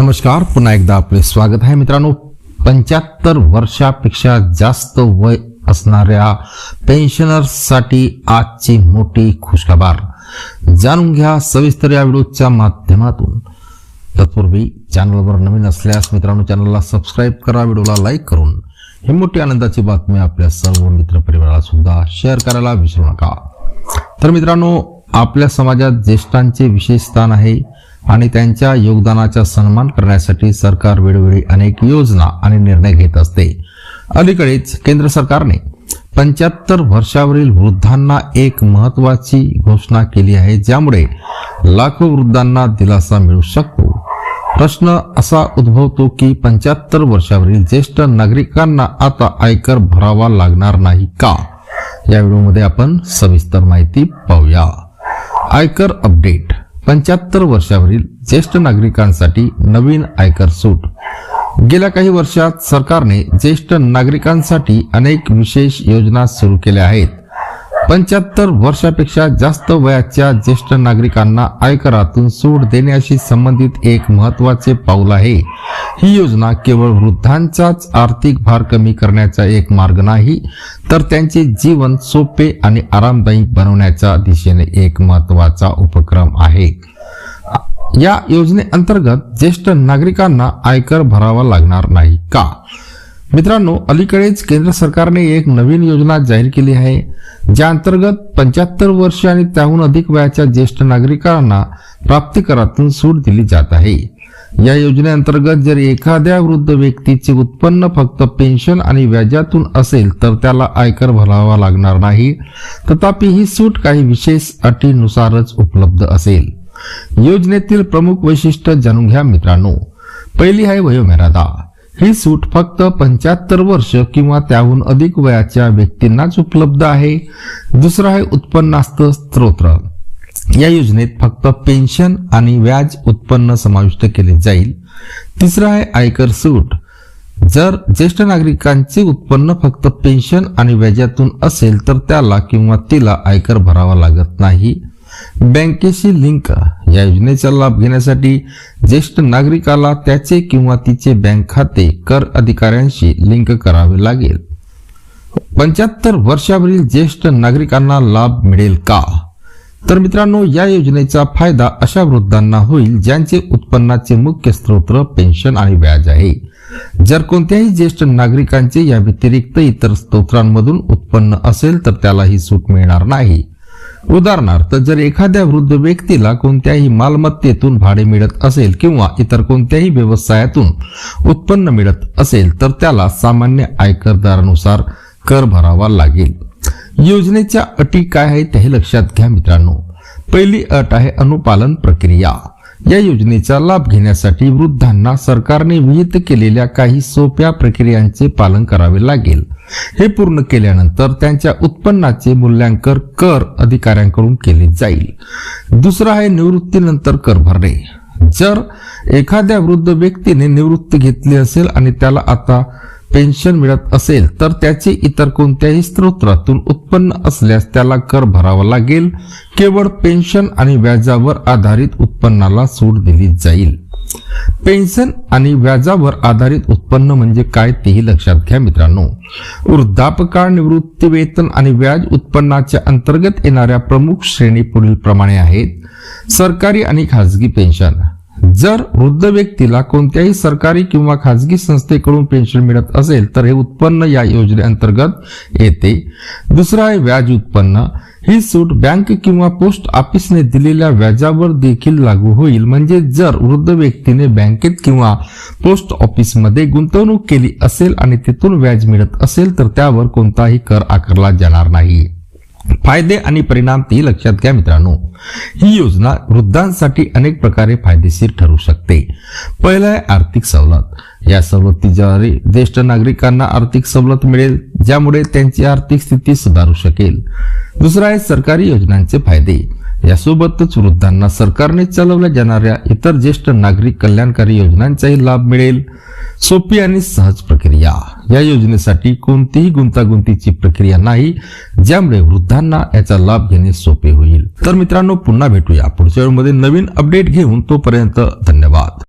नमस्कार पुन्हा एकदा आपले स्वागत आहे मित्रांनो. पंच्याहत्तर वर्षापेक्षा जास्त वय असणाऱ्या पेन्शनर्ससाठी आजची मोठी खुशखबर. जाणून घ्या सविस्तर या व्हिडिओच्या माध्यमातून. तत्पूर्वी चॅनलवर नवीन असल्यास मित्रांनो चॅनलला सबस्क्राईब करा व्हिडिओला लाईक करून. ही मोठी आनंदाची बातमी आपल्या सर्व मित्रपरिवाराला सुद्धा शेअर करायला विसरू नका. तर मित्रांनो आपल्या समाजात ज्येष्ठांचे विशेष स्थान आहे. आणि त्यांच्या योगदानाचा सन्मान करण्यासाठी सरकार वेळोवेळी अनेक योजना आणि निर्णय घेत असते. अलीकडेच केंद्र सरकारने पंच्याहत्तर वर्षावरील वृद्धांना एक महत्वाची घोषणा केली आहे ज्यामुळे लाखो वृद्धांना दिलासा मिळू शकतो. प्रश्न असा उद्भवतो की पंच्याहत्तर वर्षावरील ज्येष्ठ नागरिकांना आता आयकर भरावा लागणार नाही का? या व्हिडिओमध्ये आपण सविस्तर माहिती पाहूया. आयकर अपडेट पंच्याहत्तर वर्षावरील ज्येष्ठ नागरिकांसाठी नवीन आयकर सूट. गेल्या काही वर्षात सरकारने ज्येष्ठ नागरिकांसाठी अनेक विशेष योजना सुरू केल्या आहेत. पंच्याहत्तर वर्षापेक्षा जास्त वयाच्या ज्येष्ठ नागरिकांना आयकरातून सूट देण्याशी संबंधित एक महत्त्वाचे पाऊल आहे. ही योजना केवळ वृद्धांचाच आर्थिक भार कमी करण्याचा एक मार्ग नाही तर त्यांचे जीवन सोपे आणि आरामदायी बनवण्याच्या दिशेने एक महत्त्वाचा उपक्रम आहे. या योजनेअंतर्गत ज्येष्ठ नागरिकांना आयकर भरावा लागणार नाही का? मित्रांनो अलीकडेच केंद्र सरकारने एक नवीन योजना जाहीर केली आहे ज्या अंतर्गत पंच्याहत्तर वर्ष आणि त्याहून अधिक वयाच्या ज्येष्ठ नागरिकांना प्राप्तिकरातून सूट दिली जात आहे. या योजनेअंतर्गत जर एखाद्या वृद्ध व्यक्तीचे उत्पन्न फक्त पेन्शन आणि व्याजातून असेल तर त्याला आयकर भरावा लागणार नाही. तथापि ही सूट काही विशेष अटीनुसारच उपलब्ध असेल. योजनेतील प्रमुख वैशिष्ट्य जाणून घ्या मित्रांनो. पहिली आहे वयोमर्यादा. ही सूट फक्त पंच्याहत्तर वर्ष किंवा त्याहून अधिक वयाच्या व्यक्तींनाच उपलब्ध आहे. दुसरं आहे उत्पन्नास्त स्त्रोत या योजनेत फक्त पेन्शन आणि व्याज उत्पन्न समाविष्ट केले जाईल. तिसरं आहे आयकर सूट. जर ज्येष्ठ नागरिकांचे उत्पन्न फक्त पेन्शन आणि व्याजातून असेल तर त्याला किंवा तिला आयकर भरावा लागत नाही. बँकेशी लिंक या योजनेचा लाभ घेण्यासाठी ज्येष्ठ नागरिकाला त्याचे किंवा तिचे बँक खाते कर अधिकाऱ्यांशी लिंक करावे लागेल. पंच्याहत्तर वर्षावरील ज्येष्ठ नागरिकांना लाभ मिळेल का? तर मित्रांनो या योजनेचा फायदा अशा वृद्धांना होईल ज्यांचे उत्पन्नाचे मुख्य स्रोत पेन्शन आणि व्याज आहे. जर कोणत्याही ज्येष्ठ नागरिकांचे या व्यतिरिक्त इतर स्त्रोतांमधून उत्पन्न असेल तर त्याला ही सूट मिळणार नाही. उदाहरणार्थ जर एखाद्या वृद्ध व्यक्तीला कोणत्याही मालमत्तेतून भाडे मिळत असेल किंवा इतर कोणत्याही व्यवसायातून उत्पन्न मिळत असेल तर त्याला सामान्य आयकर दरानुसार कर भरावा लागेल. योजनेच्या अटी काय आहेत हे लक्षात घ्या मित्रांनो. पहिली अट आहे अनुपालन प्रक्रिया. या योजनेचा लाभ घेण्यासाठी वृद्धांना सरकारने विहित केलेल्या काही सोप्या प्रक्रियांचे पालन करावे लागेल. हे पूर्ण केल्यानंतर त्यांच्या उत्पन्नाचे मूल्यांकन कर अधिकाऱ्यांकडून केले जाईल. दुसरं आहे निवृत्तीनंतर कर भरणे. जर एखाद्या वृद्ध व्यक्तीने निवृत्ती घेतली असेल आणि त्याला आता पेन्शन मिळत असेल तर त्याचे इतर कोणत्याही स्त्रोतातून उत्पन्न असल्यास त्याला कर भरावा लागेल. केवळ पेन्शन आणि व्याजावर आधारित उत्पन्नाला सूट दिली जाईल. पेन्शन आणि व्याजावर आधारित उत्पन्न म्हणजे काय तेही लक्षात घ्या मित्रांनो. वृद्धापकाळ निवृत्ती वेतन आणि व्याज उत्पन्नाच्या अंतर्गत येणाऱ्या प्रमुख श्रेणी पुढील प्रमाणे आहेत. सरकारी आणि खाजगी पेन्शन. जर वृद्ध व्यक्तीला कोणत्याही सरकारी किंवा खाजगी संस्थेकडून पेन्शन मिळत असेल तर हे उत्पन्न या योजनेअंतर्गत येते. दुसरं आहे व्याज उत्पन्न. ही सूट बँक किंवा पोस्ट ऑफिसने दिलेल्या व्याजावर देखील लागू होईल. म्हणजे जर वृद्ध व्यक्तीने बँकेत किंवा पोस्ट ऑफिसमध्ये गुंतवणूक केली असेल आणि तिथून व्याज मिळत असेल तर त्यावर कोणताही कर आकारला जाणार नाही. फायदे आणि परिणाम ते लक्षात घ्या मित्रांनो. ही योजना वृद्धांसाठी अनेक प्रकारे फायदेशीर ठरू शकते. पहिलं आहे आर्थिक सवलत. या सवलतीद्वारे ज्येष्ठ नागरिकांना आर्थिक सवलत मिळेल ज्यामुळे त्यांची आर्थिक स्थिती सुधारू शकेल. दुसरा आहे सरकारी योजनांचे फायदे. यासोबतच वृद्धांना सरकारने चालवल्या जाणाऱ्या इतर ज्येष्ठ नागरिक कल्याणकारी योजनांचाही लाभ मिळेल. सोपी आणि सहज प्रक्रिया. या योजनेसाठी कोणतीही गुंतागुंतीची प्रक्रिया नाही ज्यामुळे वृद्धांना याचा लाभ घेणे सोपे होईल. तर मित्रांनो पुन्हा भेटूया. पुढच्या वेळेमध्ये नवीन अपडेट घेऊन तोपर्यंत धन्यवाद.